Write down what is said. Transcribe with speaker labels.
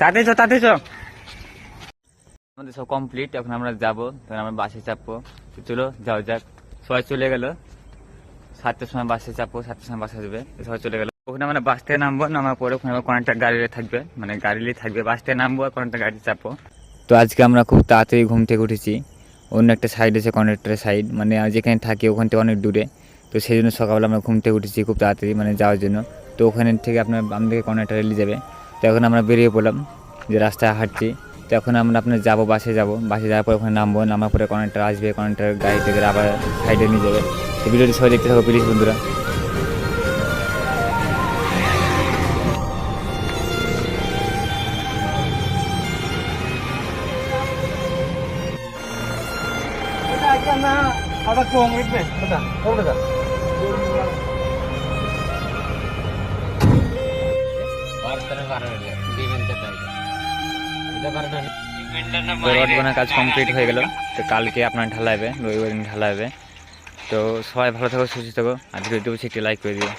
Speaker 1: তাতে চো তাতে চো আমাদের সব কমপ্লিট এখন আমরা যাব তখন আমরা বাসে চাপবো। চলো যাও যাক। সবাই চলে গেল। সাতটার সময় বাসে চাপবো, সাতটার সময় বাসে আসবে। সবাই চলে গেল। ওখানে আমরা বাস থেকে নামবো, নামার পরে ওখানে আবার কয়েকটা গাড়ি থাকবে। মানে গাড়ি থাকবে বাস থেকে নামবো আর কয়েকটা গাড়ি চাপবো। তো আজকে আমরা খুব তাড়াতাড়ি ঘুম থেকে উঠেছি। অন্য একটা সাইড আছে কন্ডাক্টরের সাইড মানে যেখানে থাকি ওখান থেকে অনেক দূরে। তো সেই জন্য সকালবেলা আমরা ঘুম থেকে উঠেছি খুব তাড়াতাড়ি মানে যাওয়ার জন্য। তো ওখানে থেকে আপনার বাম দিকে কন্ডাক্টর নিয়ে যাবে। তো এখন আমরা বেরিয়ে পড়লাম যে রাস্তায় হাঁটছি। তো এখন আমরা আপনার যাব, বাসে যাব। বাসে যাওয়ার পর ওখানে নামবো, নামার পরে কন্ডাক্টর আসবে কন্ডাক্টর গাড়ি থেকে আবার সাইডে নিয়ে যাবে। তো ভিডিওটি সবাই দেখতে থাকো প্লিজ বন্ধুরা। তো রড বোনার কাজ কমপ্লিট হয়ে গেল। তো কালকে আপনার ঢালাইবে রবিবার দিন ঢালাইবে। তো সবাই ভালো থাকো সুস্থ থাকো। আর ভিডিওটি অবশ্যই একটি লাইক করে দিও।